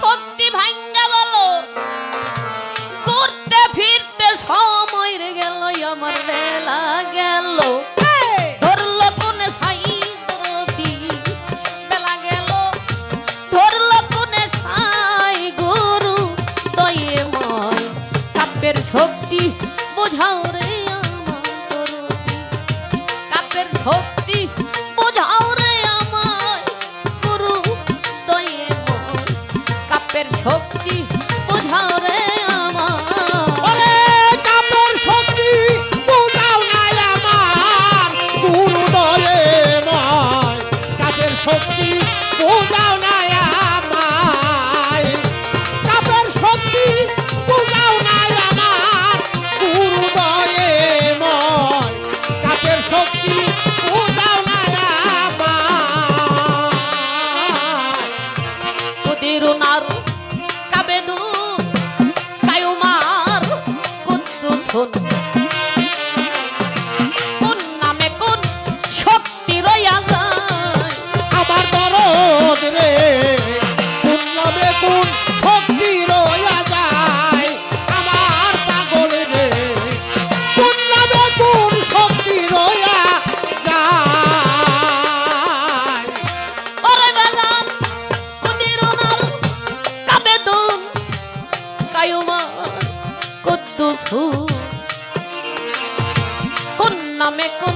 শক্তি ভাঙ্গা বলো। ঘুরতে ফিরতে সময় রে গেল আমার বেলা গেল। ধরল কোনে সাই দরদি বেলা গেল। ধরল কোনে সাই গুরু দয়ে ময় কাব্যের শক্তি বোঝাও কাব্যের শক্তি me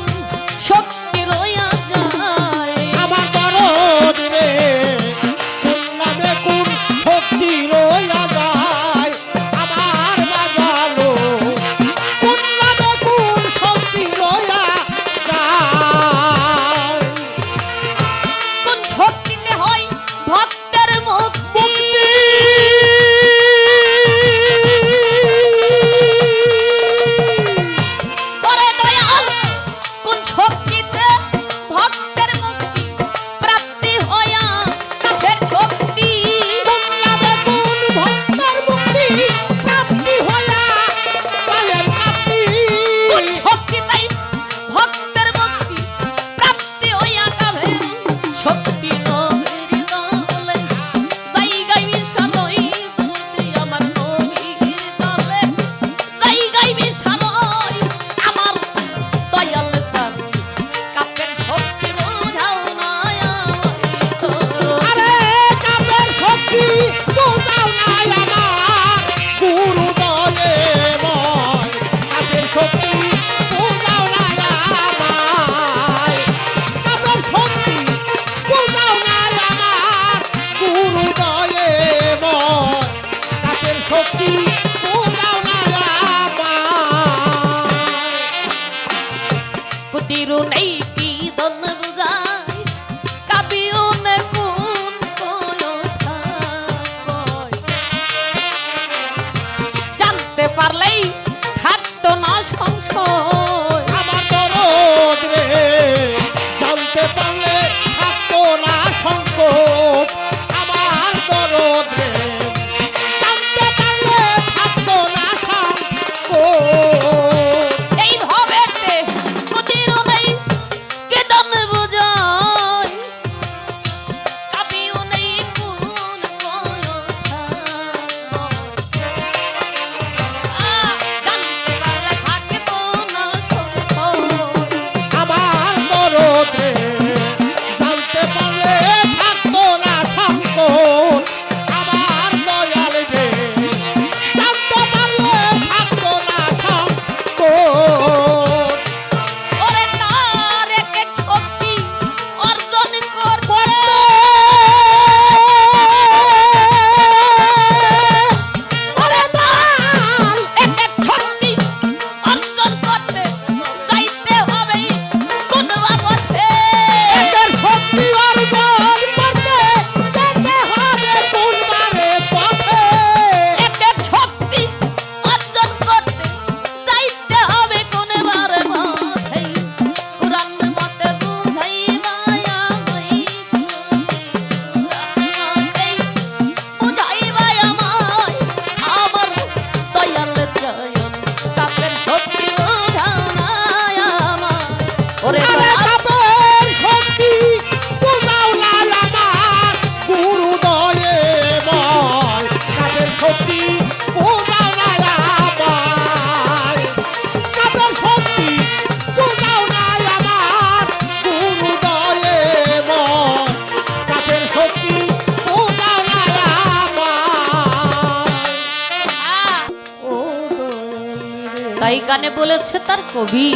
এই গানে বলেছে তার কবি।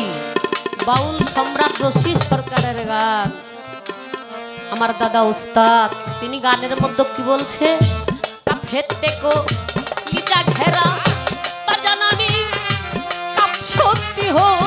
বাউল সম্রাট রশি সরকারের গান। আমার দাদা উস্তাদ, তিনি গানের মধ্যে কি বলছে? ঘেরা জানা আমি সত্যি হোক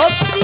ভক্তি